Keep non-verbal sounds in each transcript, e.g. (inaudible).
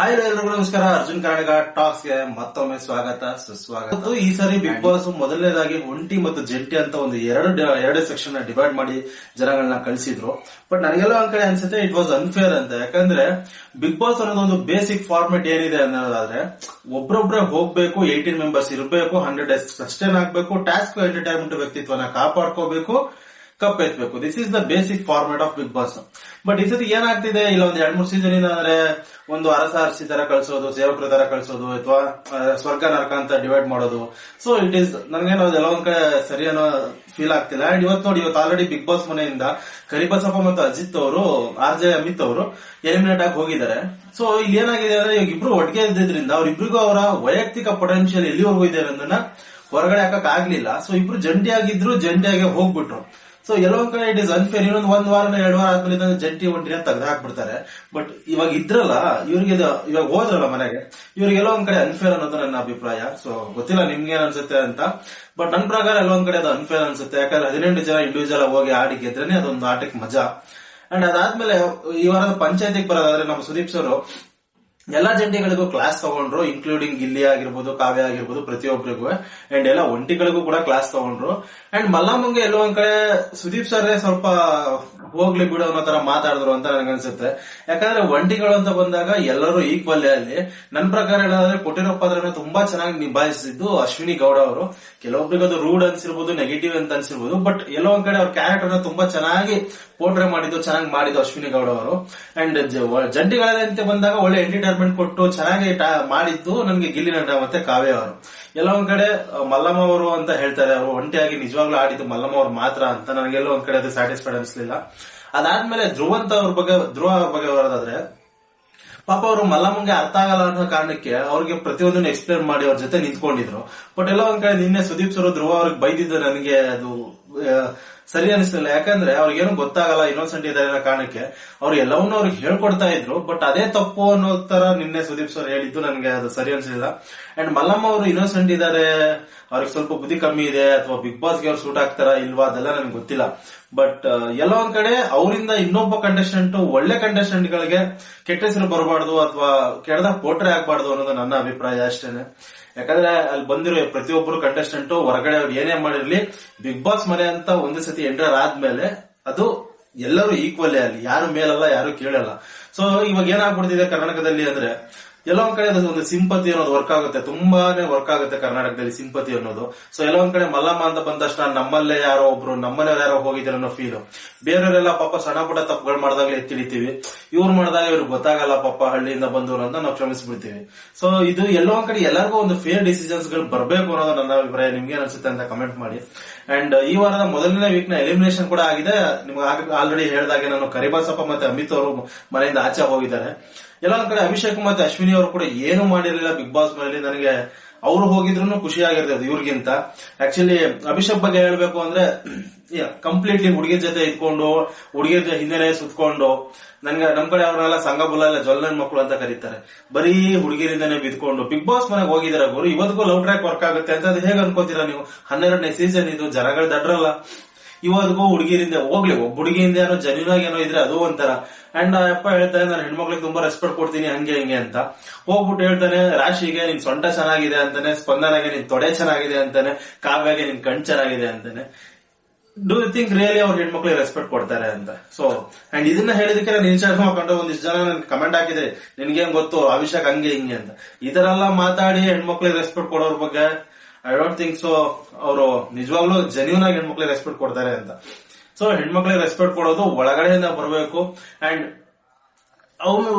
Hi ಎಲ್ರಿಗೂ ನಮಸ್ಕಾರ. ಅರ್ಜುನ್ ಕರ್ನಾಟಕ ಟಾಕ್ಸ್ಗೆ ಮತ್ತೊಮ್ಮೆ ಸ್ವಾಗತ ಸುಸ್ವಾಗತ. ಮತ್ತು ಈ ಸಾರಿ ಬಿಗ್ ಬಾಸ್ ಮೊದಲನೇದಾಗಿ ಒಂಟಿ ಮತ್ತು ಜಂಟಿ ಅಂತ ಒಂದು ಎರಡು ಎರಡು ಸೆಕ್ಷನ್ನ ಡಿವೈಡ್ ಮಾಡಿ ಜನಗಳನ್ನ ಕಳಿಸಿದ್ರು. ಬಟ್ ನನಗೆಲ್ಲ ಒಂದ್ ಕಡೆ ಅನ್ಸುತ್ತೆ ಇಟ್ ವಾಸ್ ಅನ್ಫೇರ್ ಅಂತ. ಯಾಕಂದ್ರೆ ಬಿಗ್ ಬಾಸ್ ಅನ್ನೋದು ಒಂದು ಬೇಸಿಕ್ ಫಾರ್ಮೆಟ್ ಏನಿದೆ ಅನ್ನೋದಾದ್ರೆ ಒಬ್ರೊಬ್ರೆ ಹೋಗ್ಬೇಕು ಏಯ್ಟೀನ್ ಮೆಂಬರ್ಸ್ ಇರಬೇಕು ಹಂಡ್ರೆಡ್ ಸಸ್ಟೈನ್ ಆಗ್ಬೇಕು ಟಾಸ್ಕ್ ಎಂಟರ್ಟೈನ್ಮೆಂಟ್ ವ್ಯಕ್ತಿತ್ವನ ಕಾಪಾಡ್ಕೋಬೇಕು cup ಎತ್ಬೇಕು. This is the basic format of Bigg Boss but ಈ ಸತಿ ಏನಾಗ್ತಿದೆ? ಇಲ್ಲ, ಒಂದ್ ಎರಡ್ ಮೂರ್ ಸೀಸನ್ ಅಂದ್ರೆ ಒಂದು ಅರಸ ಅರಸಿ ತರ ಕಳ್ಸೋದು, ಸೇವಕರ ತರ ಕಳ್ಸೋದು, ಅಥವಾ ಸ್ವರ್ಗ, ನರಕ ಅಂತ ಡಿವೈಡ್ ಮಾಡೋದು. ಸೊ ಇಟ್ ಈಸ್ ನನ್ಗೇನೋ ಎಲ್ಲ ಒಂದ್ ಕಡೆ ಸರಿ ಅನ್ನೋ ಫೀಲ್ ಆಗ್ತಿಲ್ಲ. ಅಂಡ್ ಇವತ್ತು ನೋಡಿ ಇವತ್ತು ಆಲ್ರೆಡಿ ಬಿಗ್ ಬಾಸ್ ಮನೆಯಿಂದ ಕರಿಬಸಪ್ಪ ಮತ್ತು ಅಜಿತ್ ಅವರು, ಆರ್ ಜೆ ಅಮಿತ್ ಅವರು ಎಲಿಮಿನೇಟ್ ಆಗಿ ಹೋಗಿದ್ದಾರೆ. ಸೊ ಇಲ್ಲಿ ಏನಾಗಿದೆ ಅಂದ್ರೆ, ಇವಾಗ ಇಬ್ರು ಒಟ್ಟಿಗೆ ಇದ್ದಿದ್ರಿಂದ ಅವ್ರಿಬ್ರಿಗೂ ಅವರ ವೈಯಕ್ತಿಕ ಪೊಟೆನ್ಶಿಯಲ್ ಎಲ್ಲಿವರೆಗೂ ಇದೆ ಅನ್ನೋದನ್ನ ಹೊರಗಡೆ ಹಾಕಕ್ ಆಗ್ಲಿಲ್ಲ. ಸೊ ಇಬ್ರು ಜಂಟಿಯಾಗಿದ್ರು, ಜಂಟಿಯಾಗಿ ಹೋಗ್ಬಿಟ್ರು. ಸೊ ಎಲ್ಲೋ ಕಡೆ ಇಟ್ ಇಸ್ ಅನ್ಫೇರ್ ಇನ್ನೊಂದು ಒಂದ್ ವಾರ ಎರಡು ವಾರ ಆದ್ಮೇಲೆ ಇದನ್ನ ಜಂಟಿ ಒಂಟಿನ ತೆಗೆದು ಹಾಕ್ಬಿಡ್ತಾರೆ ಬಟ್ ಇವಾಗ ಇದ್ರಲ್ಲ, ಇವ್ರಿಗೆ ಇವಾಗ ಹೋದ್ರಲ್ಲ ಮನೆಗೆ, ಇವ್ರಿಗೆ ಎಲ್ಲೋ ಒಂದ್ ಕಡೆ ಅನ್ಫೇರ್ ಅನ್ನೋದು ನನ್ನ ಅಭಿಪ್ರಾಯ. ಸೊ ಗೊತ್ತಿಲ್ಲ ನಿಮ್ಗೆ ಏನ್ ಅನ್ಸುತ್ತೆ ಅಂತ. ಬಟ್ ನನ್ ಪ್ರಕಾರ ಎಲ್ಲೋ ಒಂದ್ ಕಡೆ ಅದು ಅನ್ಫೇರ್ ಅನ್ಸುತ್ತೆ. ಯಾಕಂದ್ರೆ ಹದಿನೆಂಟು ಜನ ಇಂಡಿವಿಜುವಲ್ ಹೋಗಿ ಆಡಿ ಗೆದ್ರೇನೆ ಅದೊಂದು ಆಟಕ್ಕೆ ಮಜಾ. ಅಂಡ್ ಅದಾದ್ಮೇಲೆ ಈ ವಾರದ ಪಂಚಾಯತಿಗೆ ಬರೋದಾದ್ರೆ ನಮ್ಮ ಸುದೀಪ್ ಸರ್ ಎಲ್ಲಾ ಜಂಟಿಗಳಿಗೂ ಕ್ಲಾಸ್ ತಗೊಂಡ್ರು ಇನ್ಕ್ಲೂಡಿಂಗ್ ಗಿಲ್ಲಿ ಆಗಿರ್ಬೋದು, ಕಾವ್ಯ ಆಗಿರ್ಬೋದು ಪ್ರತಿಯೊಬ್ಬರಿಗೂ ಅಂಡ್ ಎಲ್ಲ ಒಂಟಿಗಳಿಗೂ ಕೂಡ ಕ್ಲಾಸ್ ತಗೊಂಡ್ರು. ಅಂಡ್ ಮಲ್ಲಮ್ಮಂಗೆ ಎಲ್ಲೋ ಒಂದ್ ಕಡೆ ಸುದೀಪ್ ಸರ್ ಸ್ವಲ್ಪ ಹೋಗ್ಲಿ ಬಿಡು ಅನ್ನೋ ತರ ಮಾತಾಡಿದ್ರು ಅಂತ ನನಗನ್ಸುತ್ತೆ ಯಾಕಂದ್ರೆ ಒಂಟಿಗಳು ಅಂತ ಬಂದಾಗ ಎಲ್ಲರೂ ಈಕ್ವಲ್ ಅಲ್ಲಿ. ನನ್ ಪ್ರಕಾರ ಹೇಳೋದಾದ್ರೆ ಕೊಟ್ಟಿರೋ ಪಾತ್ರನ ತುಂಬಾ ಚೆನ್ನಾಗಿ ನಿಭಾಯಿಸಿದ್ದು ಅಶ್ವಿನಿ ಗೌಡ ಅವರು. ಕೆಲವೊಬ್ರಿಗೆ ಅದು ರೂಡ್ ಅನ್ಸಿರ್ಬೋದು ನೆಗೆಟಿವ್ ಅಂತ ಅನ್ಸಿರ್ಬೋದು ಬಟ್ ಎಲ್ಲೋ ಒಂದ್ ಕಡೆ ಅವ್ರ ಕ್ಯಾರೆಕ್ಟರ್ ತುಂಬಾ ಚೆನ್ನಾಗಿ ಪೋರ್ಟ್ರೇ ಮಾಡಿದ್ದು, ಚೆನ್ನಾಗಿ ಮಾಡಿದ್ದು ಅಶ್ವಿನಿ ಗೌಡ ಅವರು. ಅಂಡ್ ಜಂಟಿಗಳಂತೆ ಬಂದಾಗ ಒಳ್ಳೆ ಎಂಟರ್ಟೈನ್ಮೆಂಟ್ ಕೊಟ್ಟು ಚೆನ್ನಾಗಿ ಮಾಡಿದ್ದು ನನ್ಗೆ ಗಿಲ್ಲಿ ನಟ ಮತ್ತೆ ಕಾವ್ಯ ಅವರು. ಎಲ್ಲೋ ಒಂದ್ ಕಡೆ ಮಲ್ಲಮ್ಮ ಅವರು ಅಂತ ಹೇಳ್ತಾರೆ, ಅವರು ಒಂಟಿಯಾಗಿ ನಿಜವಾಗ್ಲೂ ಆಡಿದ್ದು ಮಲ್ಲಮ್ಮ ಅವ್ರು ಮಾತ್ರ ಅಂತ ನನಗೆಲ್ಲೋ ಒಂದ್ ಕಡೆ ಅದು ಸ್ಯಾಟಿಸ್ಫೈಡ್ ಅನ್ಸ್ಲಿಲ್ಲ. ಅದಾದ್ಮೇಲೆ ಧ್ರುವಂತ ಅವ್ರ ಬಗ್ಗೆ, ಧ್ರುವ ಅವ್ರ ಬಗ್ಗೆ ಬರೋದಾದ್ರೆ, ಪಾಪ ಅವರು ಮಲ್ಲಮ್ಮಂಗೆ ಅರ್ಥ ಆಗಲ್ಲ ಅನ್ನೋ ಕಾರಣಕ್ಕೆ ಅವ್ರಿಗೆ ಪ್ರತಿಯೊಂದನ್ನು ಎಕ್ಸ್ಪ್ಲೇನ್ ಮಾಡಿ ಅವ್ರ ಜೊತೆ ನಿಂತ್ಕೊಂಡಿದ್ರು. ಬಟ್ ಎಲ್ಲ ಒಂದ್ ಕಡೆ ನಿನ್ನೆ ಸುದೀಪ್ ಸರ್ ಧ್ರುವ ಅವ್ರಿಗೆ ಬೈದಿದ್ದು ನನಗೆ ಅದು ಸರಿ ಅನಿಸ್ಲಿಲ್ಲ. ಯಾಕಂದ್ರೆ ಅವ್ರಿಗೇನು ಗೊತ್ತಾಗಲ್ಲ ಇನ್ನೊಸೆಂಟ್ ಇದ್ದಾರೆ ಅನ್ನೋ ಕಾರಣಕ್ಕೆ ಅವ್ರು ಎಲ್ಲವನ್ನೂ ಅವ್ರಿಗೆ ಹೇಳ್ಕೊಡ್ತಾ ಇದ್ರು, ಬಟ್ ಅದೇ ತಪ್ಪು ಅನ್ನೋ ತರ ನಿನ್ನೆ ಸುದೀಪ್ ಸರ್ ಹೇಳಿದ್ದು ನನಗೆ ಅದು ಸರಿ ಅನ್ಸಿಲ್ಲ. ಅಂಡ್ ಮಲ್ಲಮ್ಮ ಅವರು ಇನ್ನೋಸೆಂಟ್ ಇದ್ದಾರೆ ಅವ್ರಿಗೆ ಸ್ವಲ್ಪ ಬುದ್ಧಿ ಕಮ್ಮಿ ಇದೆ, ಅಥವಾ ಬಿಗ್ ಬಾಸ್ಗೆ ಅವ್ರು ಸೂಟ್ ಆಗ್ತಾರ ಇಲ್ವಾ ಅದೆಲ್ಲ ನನಗೆ ಗೊತ್ತಿಲ್ಲ. ಬಟ್ ಎಲ್ಲ ಒಂದ್ ಕಡೆ ಅವರಿಂದ ಇನ್ನೊಬ್ಬ ಕಂಟೆಸ್ಟೆಂಟ್ ಒಳ್ಳೆ ಕಂಟೆಸ್ಟೆಂಟ್ ಗಳಿಗೆ ಕೆಟ್ಟ ಹೆಸರು ಬರಬಾರ್ದು ಅಥವಾ ಕೆಡದ ಪೋಟ್ರೆ ಆಗ್ಬಾರ್ದು ಅನ್ನೋದು ನನ್ನ ಅಭಿಪ್ರಾಯ ಅಷ್ಟೇನೆ. ಯಾಕಂದ್ರೆ ಅಲ್ಲಿ ಬಂದಿರೋ ಪ್ರತಿಯೊಬ್ಬರು ಕಂಟೆಸ್ಟೆಂಟ್ ಹೊರಗಡೆ ಅವ್ರು ಏನೇ ಮಾಡಿರ್ಲಿ ಬಿಗ್ ಬಾಸ್ ಮನೆ ಅಂತ ಒಂದೇ ಸತಿ ಎಂಟರ್ ಆದ್ಮೇಲೆ ಅದು ಎಲ್ಲರೂ ಈಕ್ವಲ್ ಅಲ್ಲಿ. ಯಾರು ಮೇಲಲ್ಲ, ಯಾರು ಕೇಳಲ್ಲ. ಸೊ ಇವಾಗ ಏನಾಗ್ಬಿಡ್ತಿದೆ ಕರ್ನಾಟಕದಲ್ಲಿ ಅಂದ್ರೆ ಎಲ್ಲೋ ಒಂದ್ ಕಡೆ ಒಂದು ಸಿಂಪತಿ ಅನ್ನೋದು ವರ್ಕ್ ಆಗುತ್ತೆ. ತುಂಬಾನೇ ವರ್ಕ್ ಆಗುತ್ತೆ ಕರ್ನಾಟಕದಲ್ಲಿ ಸಿಂಪತಿ ಅನ್ನೋದು. ಸೊ ಎಲ್ಲೊಂದ್ ಕಡೆ ಮಲ್ಲಮ್ಮ ಅಂತ ಬಂದ ತಕ್ಷಣ ನಮ್ಮಲ್ಲೇ ಯಾರೋ ಒಬ್ರು ನಮ್ಮನೆ ಯಾರೋ ಹೋಗಿದ್ರು ಅನ್ನೋ ಫೀಲ್ ಬೇರೆಯವರೆಲ್ಲ ಪಾಪ ಸಣ್ಣ ಪುಟ್ಟ ತಪ್ಪುಗಳು ಮಾಡಿದಾಗ ಎತ್ತಿಡಿತೀವಿ. ಇವ್ರು ಮಾಡಿದಾಗ ಇವ್ರು ಗೊತ್ತಾಗಲ್ಲ ಪಾಪ ಹಳ್ಳಿಯಿಂದ ಬಂದವರು ಅಂತ ನಾವು ಕ್ಷಮಿಸ್ಬಿಡ್ತೀವಿ. ಸೊ ಇದು ಎಲ್ಲೋ ಒಂದ್ ಕಡೆ ಎಲ್ಲರಿಗೂ ಒಂದು ಫೇರ್ ಡಿಸಿಷನ್ಸ್ಗಳು ಬರ್ಬೇಕು ಅನ್ನೋದು ನನ್ನ ಅಭಿಪ್ರಾಯ. ನಿಮ್ಗೆ ಅನ್ಸುತ್ತೆ ಅಂತ ಕಮೆಂಟ್ ಮಾಡಿ. ಅಂಡ್ ಈ ವಾರದ ಮೊದಲನೇ ವೀಕ್ನ ಎಲಿಮಿನೇಷನ್ ಕೂಡ ಆಗಿದೆ. ನಿಮ್ಗೆ ಆಲ್ರೆಡಿ ಹೇಳ್ದಾಗೆ ನಾನು ಕರಿಬಾಸಪ್ಪ ಮತ್ತೆ ಅಮಿತ್ ಅವರು ಮನೆಯಿಂದ ಆಚೆ ಹೋಗಿದ್ದಾರೆ. ಎಲ್ಲ ಒಂದ್ ಕಡೆ ಅಭಿಷೇಕ್ ಮತ್ತೆ ಅಶ್ವಿನಿ ಅವರು ಕೂಡ ಏನು ಮಾಡಿರಲಿಲ್ಲ ಬಿಗ್ ಬಾಸ್ ಮನೆಯಲ್ಲಿ ನನಗೆ ಅವ್ರು ಹೋಗಿದ್ರು ಖುಷಿ ಆಗಿರ್ತದೆ ಇವ್ರಿಗಿಂತ. ಆಕ್ಚುಲಿ ಅಭಿಷೇಕ್ ಬಗ್ಗೆ ಹೇಳ್ಬೇಕು ಅಂದ್ರೆ (clears throat) ಕಂಪ್ಲೀಟ್ಲಿ ಹುಡುಗಿರ್ ಜೊತೆ ಇದ್ಕೊಂಡು, ಹುಡುಗಿರ್ ಜೊತೆ ಹಿಂದೆನೆ ಸುತ್ಕೊಂಡು, ನನ್ಗೆ ನಮ್ ಕಡೆ ಅವ್ರನ್ನೆಲ್ಲ ಸಂಘ ಬುಲ್ಲ ಎಲ್ಲ ಜೊಲ್ಲನ್ ಮಕ್ಕಳು ಅಂತ ಕರೀತಾರೆ. ಬರೀ ಹುಡುಗಿರಿಂದನೇ ಬಿದ್ಕೊಂಡು ಬಿಗ್ ಬಾಸ್ ಮನೆಗೆ ಹೋಗಿದಾರೆ ಗುರು. ಇವತ್ತಿಗೂ ಲವ್ ಟ್ರ್ಯಾಕ್ ವರ್ಕ್ ಆಗುತ್ತೆ ಅಂತ ಅದು ಹೇಗೆ ಅನ್ಕೋತೀರಾ ನೀವು? ಹನ್ನೆರಡನೇ ಸೀಸನ್ ಇದು ಜನಗಳು ದಡ್ರಲ್ಲ. ಇವತ್ತಿಗೂ ಹುಡುಗಿರಿಂದ ಹೋಗ್ಲಿ, ಒಬ್ಬ ಹುಡುಗಿಯಿಂದ ಏನೋ ಜನ್ಯೂನ್ ಆಗಿ ಏನೋ ಇದ್ರೆ ಅದು ಒಂಥರ. ಅಂಡ್ ಅಪ್ಪ ಹೇಳ್ತಾನೆ, ನಾನು ಹೆಣ್ಮಕ್ಳಿಗೆ ತುಂಬಾ ರೆಸ್ಪೆಕ್ಟ್ ಕೊಡ್ತೀನಿ, ಹಂಗೆ, ಹಿಂಗೆ ಅಂತ. ಹೋಗ್ಬಿಟ್ಟು ಹೇಳ್ತಾನೆ, ರಾಶಿಗೆ ನಿನ್ ಸೊಂಟ ಚೆನ್ನಾಗಿದೆ ಅಂತಾನೆ, ಸ್ಪಂದನಾಗೆ ನಿನ್ ತೊಡೆ ಚೆನ್ನಾಗಿದೆ ಅಂತಾನೆ, ಕಾವ್ಯಾಗೆ ನಿನ್ ಕಣ್ ಚೆನ್ನಾಗಿದೆ ಅಂತಾನೆ. ಡೂ ಯು ಥಿಂಕ್ ರಿಯಲಿ ಅವ್ರ ಹೆಣ್ಮಕ್ಳಿಗೆ ರೆಸ್ಪೆಕ್ಟ್ ಕೊಡ್ತಾರೆ ಅಂತ? ಸೊ ಅಂಡ್ ಇದನ್ನ ಹೇಳಿದಕ್ಕೆ ನಾನು ಇನ್ಸ್ಟಾಗ್ರಾಮ್ ಹಾಕೊಂಡು ಒಂದಿಷ್ಟು ಜನ ನನ್ ಕಮೆಂಟ್ ಹಾಕಿದೆ ನಿನ್ಗೇನ್ ಗೊತ್ತು ಅಭಿಷೇಕ್ ಹಂಗೆ, ಹಿಂಗೆ ಅಂತ. ಎಲ್ಲ ಮಾತಾಡಿ ಹೆಣ್ಮಕ್ಳಿಗೆ ರೆಸ್ಪೆಕ್ಟ್ ಕೊಡೋರ್ ಬಗ್ಗೆ ಐ ಡೋಂಟ್ ಥಿಂಕ್ ಸೊ ಅವರು ನಿಜವಾಗ್ಲೂ ಜೆನ್ಯೂನ್ ಆಗಿ ಹೆಣ್ಮಕ್ಳಿಗೆ ರೆಸ್ಪೆಕ್ಟ್ ಕೊಡ್ತಾರೆ ಅಂತ. ಸೊ ಹೆಣ್ಮಕ್ಳಿಗೆ ರೆಸ್ಪೆಕ್ಟ್ ಕೊಡೋದು ಒಳಗಡೆಯಿಂದ ಬರಬೇಕು. ಅಂಡ್ ಅವನು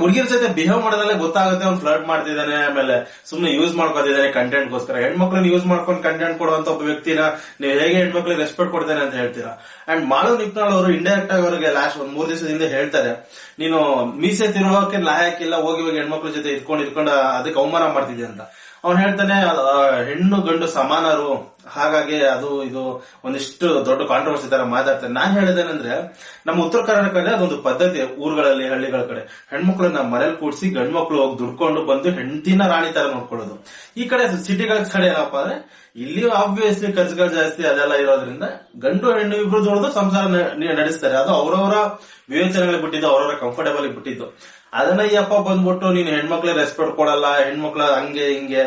ಹುಡುಗಿರ ಜೊತೆ ಬಿಹೇವ್ ಮಾಡೋದಲ್ಲೇ ಗೊತ್ತಾಗುತ್ತೆ ಅವ್ನು ಫ್ಲರ್ಟ್ ಮಾಡ್ತಿದ್ದಾನೆ, ಆಮೇಲೆ ಸುಮ್ಮನೆ ಯೂಸ್ ಮಾಡ್ಕೊತಿದ್ದಾನೆ ಕಂಟೆಂಟ್ ಗೋಸ್ಕರ ಹೆಣ್ಮಕ್ಳನ್ನ ಯೂಸ್ ಮಾಡ್ಕೊಂಡು ಕಂಟೆಂಟ್ ಕೊಡುವಂತ ಒಬ್ಬ ವ್ಯಕ್ತಿನ ನೀವು ಹೇಗೆ ಹೆಣ್ಮಕ್ಳಿಗೆ ರೆಸ್ಪೆಕ್ಟ್ ಕೊಡ್ತೇನೆ ಅಂತ ಹೇಳ್ತೀರಾ? ಅಂಡ್ ಮಾಳು ನಿಪ್ನಾಳ್ ಅವರು ಇಂಡೈರೆಕ್ಟ್ ಆಗಿ ಅವರಿಗೆ ಲಾಸ್ಟ್ ಒಂದ್ ಮೂರ್ ದಿವಸದಿಂದ ಹೇಳ್ತಾರೆ, ನೀನು ಮೀಸೆ ತಿರುಗೋಕೆ ಲಾಯಕ್ಕಿಲ್ಲ ಹೋಗಿ ಹೋಗಿ ಹೆಣ್ಮಕ್ಳ ಜೊತೆ ಇದ್ಕೊಂಡು ಇದ್ಕೊಂಡು ಅದಕ್ಕೆ ಅವಮಾನ ಮಾಡ್ತಿದ್ದೆ ಅಂತ. ಅವ್ನು ಹೇಳ್ತಾನೆ ಹೆಣ್ಣು ಗಂಡು ಸಮಾನರು. ಹಾಗಾಗಿ ಅದು, ಇದು ಒಂದಿಷ್ಟು ದೊಡ್ಡ ಕಾಂಟ್ರವರ್ಸಿ ತರ ಮಾತಾಡ್ತಾರೆ. ನಾನ್ ಹೇಳಿದೇನಂದ್ರೆ, ನಮ್ಮ ಉತ್ತರ ಕರ್ನಾಟಕದಲ್ಲಿ ಅದೊಂದು ಪದ್ಧತಿ, ಊರುಗಳಲ್ಲಿ, ಹಳ್ಳಿಗಳ ಕಡೆ. ಹೆಣ್ಮಕ್ಳನ್ನ ಮನೇಲಿ ಕೂಡಿಸಿ ಗಂಡು ಮಕ್ಳು ಹೋಗಿ ದುಡ್ಕೊಂಡು ಬಂದು ಹೆಂಡತಿನ ರಾಣಿ ತರ ನೋಡ್ಕೊಳ್ಳೋದು. ಈ ಕಡೆ ಸಿಟಿಗಳ ಕಡೆ ಏನಪ್ಪಾ ಅಂದ್ರೆ, ಇಲ್ಲಿ ಆಬ್ವಿಯಸ್ಲಿ ಖರ್ಚುಗಳು ಜಾಸ್ತಿ, ಅದೆಲ್ಲ ಇರೋದ್ರಿಂದ ಗಂಡು ಹೆಣ್ಣು ಇಬ್ರು ದುಡ್ದು ಸಂಸಾರ ನಡೆಸ್ತಾರೆ. ಅದು ಅವರವರ ವಿವೇಚನೆಗಳಿಗೆ ಬಿಟ್ಟಿದ್ದು, ಅವರವರ ಕಂಫರ್ಟೇಬಲ್ ಬಿಟ್ಟಿದ್ದು. ಅದನ್ನ ಯಪ್ಪ ಬಂದ್ಬಿಟ್ಟು, ನೀನ್ ಹೆಣ್ಮಕ್ಳೆ ರೆಸ್ಪೆಕ್ಟ್ ಕೊಡಲ್ಲ, ಹೆಣ್ಮಕ್ಳ ಹಂಗೆ ಹಿಂಗೆ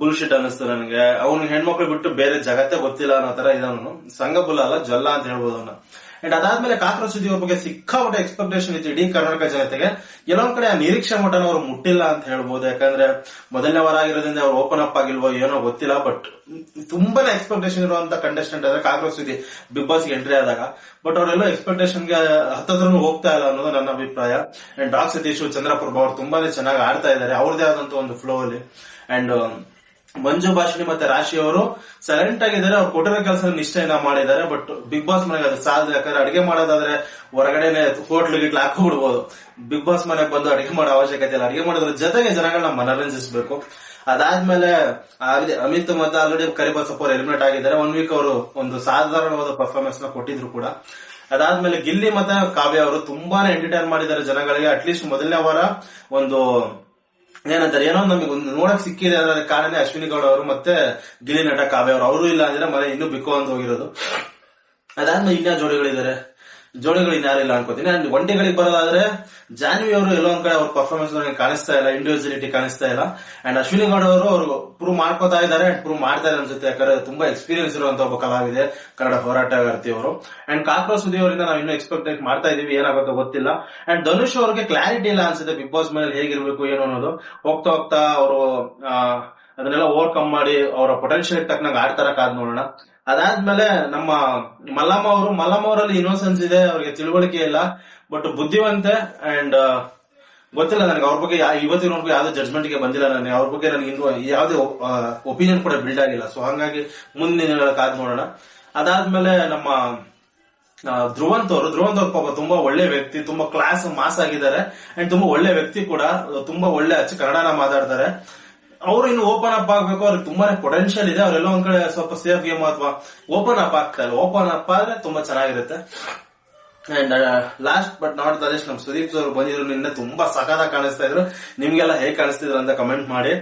ಬುಲ್ಶಿಟ್ ಅನಿಸ್ತು ನನಗೆ. ಅವ್ನು ಹೆಣ್ಮಕ್ಳು ಬಿಟ್ಟು ಬೇರೆ ಜಗತ್ತೇ ಗೊತ್ತಿಲ್ಲ ಅನ್ನೋ ತರ ಇದವನು ಸಂಘ ಬುಲ್ಲ ಅಲ್ಲ, ಜಲ್ಲ ಅಂತ ಹೇಳ್ಬೋದು ಅವನು. ಅಂಡ್ ಅದಾದ್ಮೇಲೆ ಕಾಕ್ರೋಚ್ ಅವ್ರ ಬಗ್ಗೆ ಸಿಕ್ಕಾಪಟ್ಟೆ ಎಕ್ಸ್ಪೆಕ್ಟೇಷನ್ ಇತ್ತು ಇಡೀ ಕರ್ನಾಟಕ ಜನತೆಗೆ. ಎಲ್ಲೊಂದ್ ಕಡೆ ಆ ನಿರೀಕ್ಷೆ ಮಟ್ಟನ ಅವ್ರು ಮುಟ್ಟಿಲ್ಲ ಅಂತ ಹೇಳ್ಬೋದು. ಯಾಕಂದ್ರೆ ಮೊದಲನೇ ವಾರ ಆಗಿರೋದ್ರಿಂದ ಅವ್ರು ಓಪನ್ ಅಪ್ ಆಗಿಲ್ವೋ ಏನೋ ಗೊತ್ತಿಲ್ಲ ಬಟ್ ತುಂಬಾನೇ ಎಕ್ಸ್ಪೆಕ್ಟೇಷನ್ ಇರುವಂತ ಕಂಟೆಸ್ಟೆಂಟ್ ಅಂದ್ರೆ cockroach Sudhi Bigg Boss entry ಆದಾಗ. ಬಟ್ ಅವರೆಲ್ಲ ಎಕ್ಸ್ಪೆಕ್ಟೇಷನ್ಗೆ ಹತ್ತದ್ರೂ ಹೋಗ್ತಾ ಇಲ್ಲ ಅನ್ನೋದು ನನ್ನ ಅಭಿಪ್ರಾಯ. ಅಂಡ್ ಡಾಕ್ ಸತೀಶ್, ಚಂದ್ರಪ್ರಭಾ ಅವ್ರು ತುಂಬಾನೇ ಚೆನ್ನಾಗಿ ಆಡ್ತಾ ಇದ್ದಾರೆ. ಅವ್ರದೇ ಆದಂತ ಒಂದು ಫ್ಲೋ ಅಲ್ಲಿ. ಅಂಡ್ ಮಂಜು ಭಾಷಣಿ ಮತ್ತೆ ರಾಶಿ ಅವರು ಸೈಲೆಂಟ್ ಆಗಿದ್ದಾರೆ. ಅವ್ರು ಕೊಟ್ಟಿರೋ ಕೆಲಸ ನಿಷ್ಠೆಯನ್ನ ಮಾಡಿದ್ದಾರೆ. ಬಟ್ ಬಿಗ್ ಬಾಸ್ ಮನೆಗೆ ಅದು ಸಾಲದು. ಯಾಕಂದ್ರೆ ಅಡಿಗೆ ಮಾಡೋದಾದ್ರೆ ಹೊರಗಡೆನೆ ಹೋಟ್ಲ್ ಗಿಟ್ಲು ಹಾಕೋಬಿಡ್ಬೋದು ಬಿಗ್ ಬಾಸ್ ಮನೆಗೆ ಬಂದು ಅಡಿಗೆ ಮಾಡೋ ಅವಶ್ಯಕತೆ ಇಲ್ಲ. ಅಡಿಗೆ ಮಾಡೋದ್ರ ಜೊತೆಗೆ ಜನಗಳನ್ನ ಮನರಂಜಿಸಬೇಕು. ಅದಾದ್ಮೇಲೆ ಅಮಿತ್ ಮತ್ತೆ ಆಲ್ರೆಡಿ ಕರಿಬಸಪ್ಪ ಅವರು ಎಲಿಮಿನೇಟ್ ಆಗಿದ್ದಾರೆ. ಒನ್ ವೀಕ್ ಅವರು ಒಂದು ಸಾಧಾರಣವಾದ ಪರ್ಫಾರ್ಮೆನ್ಸ್ನ ಕೊಟ್ಟಿದ್ರು ಕೂಡ. ಅದಾದ್ಮೇಲೆ ಗಿಲ್ಲಿ ಮತ್ತೆ ಕಾವ್ಯ ಅವರು ತುಂಬಾನೇ ಎಂಟರ್ಟೈನ್ ಮಾಡಿದ್ದಾರೆ ಜನಗಳಿಗೆ. ಅಟ್ಲೀಸ್ಟ್ ಮೊದಲನೇ ವಾರ ಒಂದು ಏನಂತಾರೆ, ಏನೋ ನಮಗೆ ಒಂದು ನೋಡಕ್ ಸಿಕ್ಕಿದೆ ಅದರ ಕಾರಣ ಅಶ್ವಿನಿ ಗೌಡ ಅವರು ಮತ್ತೆ ಗಿರಿ ನಟ ಕಾವ್ಯ ಅವರು. ಅವರು ಇಲ್ಲ ಅಂದ್ರೆ ಮನೆ ಇನ್ನೂ ಬಿಕ್ಕೋ ಅಂತ ಹೋಗಿರೋದು. ಅದಾದ್ಮೇಲೆ ಇನ್ನ ಜೋಡಿಗಳಿದ್ದಾರೆ? ಜೋಡಿಗಳು ಇನ್ಯಾರಿಲ್ಲ ಅನ್ಕೋತೀನಿ. ಅಂಡ್ ಒಂಟಿಗಳಿಗೆ ಬರೋದಾದ್ರೆ ಜಾನ್ವಿ ಅವರು ಎಲ್ಲೋ ಒಂದ್ ಕಡೆ ಅವ್ರ ಪರ್ಫಾರ್ಮೆನ್ಸ್ ಕಾಣಿಸ್ತಾ ಇಲ್ಲ ಇಂಡಿವಿಜುವಲಿಟಿ ಕಾಣಿಸ್ತಾ ಇಲ್ಲ. ಅಂಡ್ ಅಶ್ವಿನಿ ಗೌಡ ಅವರು ಅವರು ಪ್ರೂವ್ ಮಾಡ್ಕೋತಾ ಇದ್ದಾರೆ ಅಂಡ್ ಪ್ರೂವ್ ಮಾಡ್ತಾರೆ ಅನ್ಸುತ್ತೆ ಯಾಕಂದ್ರೆ ತುಂಬಾ ಎಕ್ಸ್ಪೀರಿಯನ್ಸ್ ಇರುವಂತ ಒಬ್ಬ ಕಲಾವಿದೆ, ಕನ್ನಡ ಹೋರಾಟಗಾರ್ತಿ ಅವರು. ಅಂಡ್ ಕಾಕ್ರೋಚ್ ಸುದ್ದಿ ಅವರಿಂದ ನಾವು ಇನ್ನೂ ಎಕ್ಸ್ಪೆಕ್ಟ್ ಮಾಡ್ತಾ ಇದೀವಿ, ಏನಾಗುತ್ತೋ ಗೊತ್ತಿಲ್ಲ. ಅಂಡ್ ಧನುಷ್ ಅವ್ರಿಗೆ ಕ್ಲಾರಿಟಿ ಇಲ್ಲ ಅನ್ಸುತ್ತೆ ಬಿಗ್ ಬಾಸ್ ಮೇಲೆ ಹೇಗಿರ್ಬೇಕು, ಏನು ಅನ್ನೋದು. ಹೋಗ್ತಾ ಹೋಗ್ತಾ ಅವರು ಅದನ್ನೆಲ್ಲ ಓವರ್ಕಮ್ ಮಾಡಿ ಅವರ ಪೊಟೆನ್ಶಿಯಲ್ ತಕ್ಕನಾಗ ಆಡ್ತಾರ ಕಾದ್ ನೋಡೋಣ. ಅದಾದ್ಮೇಲೆ ನಮ್ಮ ಮಲ್ಲಮ್ಮ ಅವರು, ಮಲ್ಲಮ್ಮ ಅವರಲ್ಲಿ ಇನ್ನೋಸೆನ್ಸ್ ಇದೆ, ಅವ್ರಿಗೆ ತಿಳುವಳಿಕೆ ಇಲ್ಲ ಬಟ್ ಬುದ್ಧಿವಂತೆ ಅಂಡ್ ಗೊತ್ತಿಲ್ಲ ನನಗೆ ಅವ್ರ ಬಗ್ಗೆ ಇವತ್ತಿನ ಇವತ್ತಿನವರೆಗೂ ಯಾವ್ದು ಜಡ್ಜ್ಮೆಂಟ್ಗೆ ಬಂದಿಲ್ಲ ನನಗೆ, ಅವ್ರ ಬಗ್ಗೆ ನನಗೆ ಇನ್ನು ಯಾವುದೇ ಒಪಿನಿಯನ್ ಕೂಡ ಬಿಲ್ಡ್ ಆಗಿಲ್ಲ. ಸೊ ಹಂಗಾಗಿ ಮುಂದಿನ ದಿನಗಳ ಕಾದ್ ನೋಡೋಣ. ಅದಾದ್ಮೇಲೆ ನಮ್ಮ ಧ್ರುವಂತ್ ಅವರು, ಧ್ರುವಂತ್ ಅವ್ರ ಪಾಪ ತುಂಬಾ ಒಳ್ಳೆ ವ್ಯಕ್ತಿ, ತುಂಬಾ ಕ್ಲಾಸ್ ಮಾಸ್ ಆಗಿದ್ದಾರೆ ಅಂಡ್ ತುಂಬಾ ಒಳ್ಳೆ ವ್ಯಕ್ತಿ ಕೂಡ, ತುಂಬಾ ಒಳ್ಳೆ ಕನ್ನಡನ ಮಾತಾಡ್ತಾರೆ. ಅವರು ಇನ್ನು ಓಪನ್ ಅಪ್ ಆಗ್ಬೇಕು, ಅವ್ರಿಗೆ ತುಂಬಾನೇ ಪೊಟೆನ್ಶಿಯಲ್ ಇದೆ. ಅವ್ರೆಲ್ಲ ಒಂದ್ ಕಡೆ ಸ್ವಲ್ಪ ಸೇಫ್ ಗೇಮ್ ಅಥವಾ ಓಪನ್ ಅಪ್ ಆಗ್ತಾ ಇಲ್ಲ ಓಪನ್ ಅಪ್ ಆದ್ರೆ ತುಂಬಾ ಚೆನ್ನಾಗಿರುತ್ತೆ. And last but not the ನಮ್ ಸುದೀಪ್ ಅವರು ಬಂದಿದ್ರು ನಿನ್ನೆ ತುಂಬಾ ಸಖತ್ ಕಾಣಿಸ್ತಾ ಇದ್ರು. ನಿಮ್ಗೆಲ್ಲ ಹೇಗ್ ಕಾಣಿಸ್ತಿದ್ರು ಅಂತ ಕಮೆಂಟ್ ಮಾಡಿ.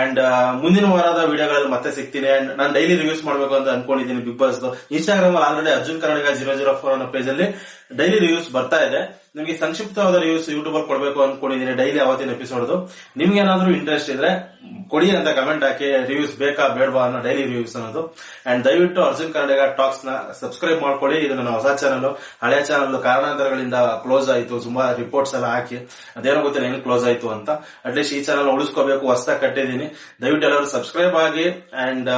ಅಂಡ್ ಮುಂದಿನ ವಾರದ ವಿಡಿಯೋಗಳಲ್ಲಿ ಮತ್ತೆ ಸಿಗ್ತೀನಿ. ಅಂಡ್ ನಾನು ಡೈಲಿ ರಿವ್ಯೂಸ್ ಮಾಡ್ಬೇಕು ಅಂತ ಅನ್ಕೊಂಡಿದ್ದೀನಿ ಬಿಗ್ ಬಾಸ್ ಇನ್ಸ್ಟಾಗ್ರಾಮ್ ಅಲ್ಲಿ already Arjun Karnataka zero zero four ಅನ್ನೋ ಪೇಜ್ ಅಲ್ಲಿ. ಡೈಲಿ ರಿವ್ಯೂಸ್ ಬರ್ತಾ ಇದೆ. ನಿಮಗೆ ಸಂಕ್ಷಿಪ್ತವಾದ ರಿವ್ಯೂಸ್ ಯೂಟ್ಯೂಬ್ ಅಲ್ಲಿ ಕೊಡಬೇಕು ಅನ್ಕೊಂಡಿದ್ದೀನಿ ಡೈಲಿ ಅವತ್ತಿನ ಎಪಿಸೋಡ್ ನಿಮ್ಗೆ ಏನಾದ್ರೂ ಇಂಟ್ರೆಸ್ಟ್ ಇದ್ರೆ ಕೊಡಿ ಅಂತ ಕಮೆಂಟ್ ಹಾಕಿ ರಿವ್ಯೂಸ್ ಬೇಕಾ ಬೇಡವಾ ಅನ್ನೋ ಡೈಲಿ ರಿವ್ಯೂಸ್ ಅನ್ನೋದು. ಅಂಡ್ ದಯವಿಟ್ಟು ಅರ್ಜುನ್ ಕನ್ನಡಿಗ ಟಾಕ್ಸ್ನ ಸಬ್ಸ್ಕ್ರೈಬ್ ಮಾಡ್ಕೊಳ್ಳಿ. ಇದು ನನ್ನ ಹೊಸ ಚಾನಲ್ ಹಳೆ ಚಾನಲ್ ಕಾರಣಾಂತರಗಳಿಂದ ಕ್ಲೋಸ್ ಆಯಿತು. ತುಂಬಾ ರಿಪೋರ್ಟ್ಸ್ ಎಲ್ಲ ಹಾಕಿ. ಅದೇನೋ ಗೊತ್ತಿಲ್ಲ ಏನು ಕ್ಲೋಸ್ ಆಯಿತು ಅಂತ. ಅಟ್ಲೀಸ್ಟ್ ಈ ಚಾನಲ್ ಉಳಿಸ್ಕೋಬೇಕು, ಹೊಸದಾಗಿ ಕಟ್ಟಿದ್ದೀನಿ ದಯವಿಟ್ಟು ಎಲ್ಲರೂ ಸಬ್ಸ್ಕ್ರೈಬ್ ಆಗಿ. ಅಂಡ್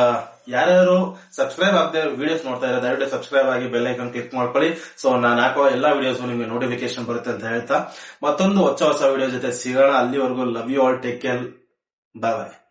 ಯಾರ್ಯಾರು ಸಬ್ಸ್ಕ್ರೈಬ್ ಆಗದೆ ವಿಡಿಯೋಸ್ ನೋಡ್ತಾ ಇದ್ದಾರೆ ದಯವಿಟ್ಟು ಸಬ್ಸ್ಕ್ರೈಬ್ ಆಗಿ ಬೆಲ್ ಐಕನ್ ಕ್ಲಿಕ್ ಮಾಡ್ಕೊಳ್ಳಿ. ಸೊ ನಾನು ಹಾಕೋ ಎಲ್ಲಾ ವಿಡಿಯೋಸ್ ನಿಮಗೆ ನೋಟಿಫಿಕೇಶನ್ ಬರುತ್ತೆ ಅಂತ ಹೇಳ್ತಾ. ಮತ್ತೊಂದು ಹೊಸ ಹೊಸ ವಿಡಿಯೋ ಜೊತೆ ಸಿಗೋಣ. ಅಲ್ಲಿವರೆಗೂ love you all take care bye bye